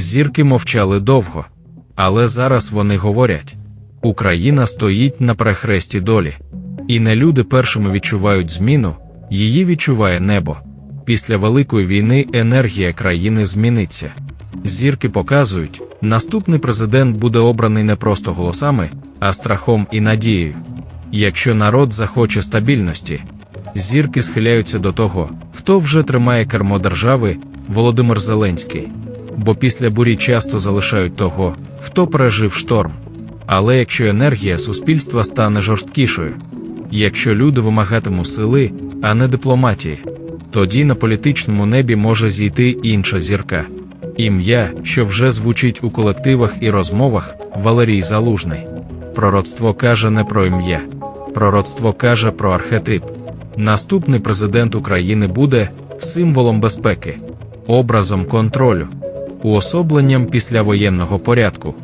Зірки мовчали довго, але зараз вони говорять: Україна стоїть на перехресті долі. І не люди першими відчувають зміну, її відчуває небо. Після Великої війни енергія країни зміниться. Зірки показують, наступний президент буде обраний не просто голосами, а страхом і надією. Якщо народ захоче стабільності, зірки схиляються до того, хто вже тримає кермо держави Володимир Зеленський. Бо після бурі часто залишають того, хто пережив шторм. Але якщо енергія суспільства стане жорсткішою, якщо люди вимагатимуть сили, а не дипломатії, тоді на політичному небі може зійти інша зірка. Ім'я, що вже звучить у колективах і розмовах, Валерій Залужний. Пророцтво каже не про ім'я, пророцтво каже про архетип. Наступний президент України буде символом безпеки, образом контролю, уособленням післявоєнного порядку.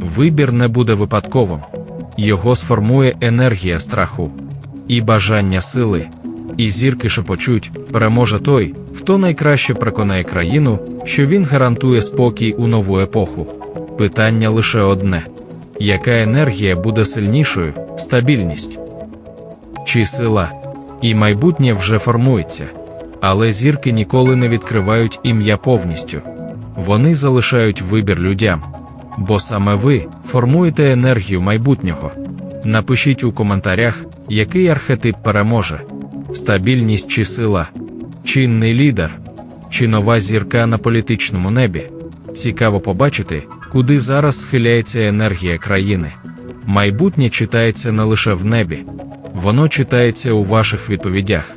Вибір не буде випадковим, його сформує енергія страху і бажання сили. І зірки шепочуть, переможе той, хто найкраще переконає країну, що він гарантує спокій у нову епоху. Питання лише одне: яка енергія буде сильнішою, стабільність чи сила? І майбутнє вже формується. Але зірки ніколи не відкривають ім'я повністю. Вони залишають вибір людям. Бо саме ви формуєте енергію майбутнього. Напишіть у коментарях, який архетип переможе: стабільність чи сила, чинний лідер, чи нова зірка на політичному небі. Цікаво побачити, куди зараз схиляється енергія країни. Майбутнє читається не лише в небі, воно читається у ваших відповідях.